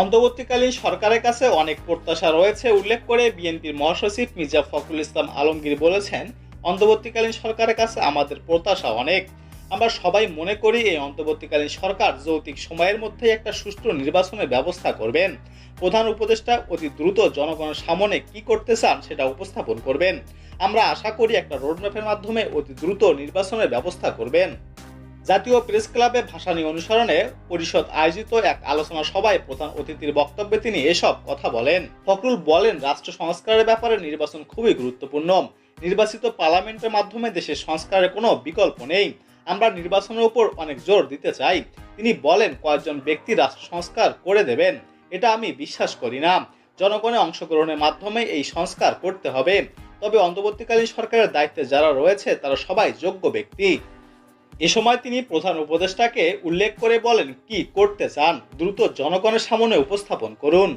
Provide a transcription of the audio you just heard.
অন্তর্বর্তীকালীন সরকারের কাছে অনেক প্রত্যাশা রয়েছে, উল্লেখ করে বিএনপির মহাসচিব মির্জা ফখরুল ইসলাম আলমগীর বলেছেন, অন্তর্বর্তীকালীন সরকারের কাছে আমাদের প্রত্যাশা অনেক। আমরা সবাই মনে করি এই অন্তর্বর্তীকালীন সরকার যৌতিক সময়ের মধ্যে একটা সুষ্ঠু নির্বাচনের ব্যবস্থা করবেন। প্রধান উপদেষ্টা অতি দ্রুত জনগণের সামনে কি করতে চান সেটা উপস্থাপন করবেন। আমরা আশা করি একটা রোডম্যাপের মাধ্যমে অতি দ্রুত নির্বাচনের ব্যবস্থা করবেন। জাতীয় প্রেস ক্লাবে ভাসানী অনুসরণে পরিষদ আয়োজিত এক আলোচনা সভায় প্রধান অতিথির বক্তব্যে তিনি এসব কথা বলেন। ফখরুল বলেন, রাষ্ট্র সংস্কারের ব্যাপারে নির্বাচন খুবই গুরুত্বপূর্ণ। নির্বাচিত পার্লামেন্টের মাধ্যমে দেশের সংস্কারের কোনো বিকল্প নেই। আমরা নির্বাচনের উপর অনেক জোর দিতে চাই। তিনি বলেন, কয়েকজন ব্যক্তি রাষ্ট্র সংস্কার করে দেবেন। এটা আমি বিশ্বাস করি না। জনগণের অংশগ্রহণের মাধ্যমে এই সংস্কার করতে হবে। তবে অন্তর্বর্তীকালীন সরকারের দায়িত্বে যারা রয়েছে, তারা সবাই যোগ্য ব্যক্তি। এ সময় তিনি প্রধান উপদেষ্টাকে উল্লেখ করে বলেন, কি করতে চান? দ্রুত জনগণের সামনে উপস্থাপন করুন।